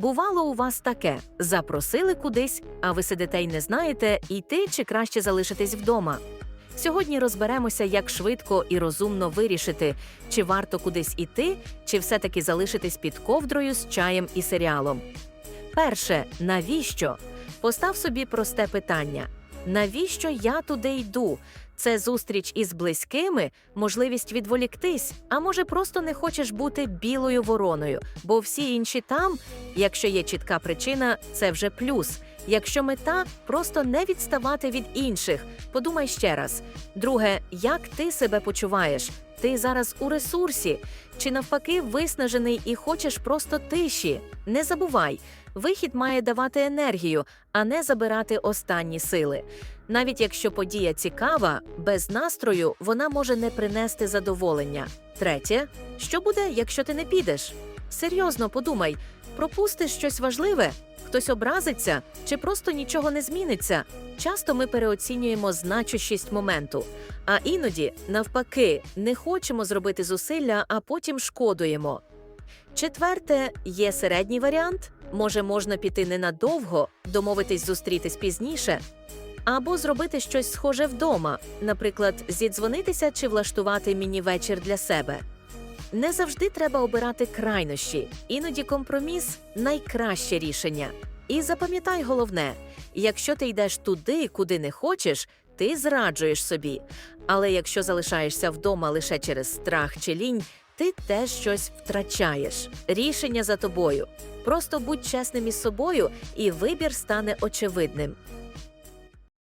Бувало у вас таке: запросили кудись, а ви сидите й не знаєте, йти чи краще залишитись вдома. Сьогодні розберемося, як швидко і розумно вирішити, чи варто кудись іти, чи все-таки залишитись під ковдрою з чаєм і серіалом. Перше, навіщо? Постав собі просте питання: навіщо я туди йду? Це зустріч із близькими, можливість відволіктись, а може просто не хочеш бути білою вороною, бо всі інші там, якщо є чітка причина, це вже плюс. Якщо мета просто не відставати від інших, подумай ще раз. Друге, як ти себе почуваєш? Ти зараз у ресурсі, чи навпаки виснажений і хочеш просто тиші? Не забувай, вихід має давати енергію, а не забирати останні сили. Навіть якщо подія цікава, без настрою вона може не принести задоволення. Третє, що буде, якщо ти не підеш? Серйозно подумай, пропустиш щось важливе, хтось образиться чи просто нічого не зміниться. Часто ми переоцінюємо значущість моменту, а іноді, навпаки, не хочемо зробити зусилля, а потім шкодуємо. Четверте, є середній варіант. Може, можна піти ненадовго, домовитись зустрітись пізніше, або зробити щось схоже вдома, наприклад, зідзвонитися чи влаштувати міні-вечір для себе. Не завжди треба обирати крайнощі, іноді компроміс найкраще рішення. І запам'ятай головне: якщо ти йдеш туди, куди не хочеш, ти зраджуєш собі. Але якщо залишаєшся вдома лише через страх чи лінь, ти теж щось втрачаєш. Рішення за тобою. Просто будь чесним із собою, і вибір стане очевидним.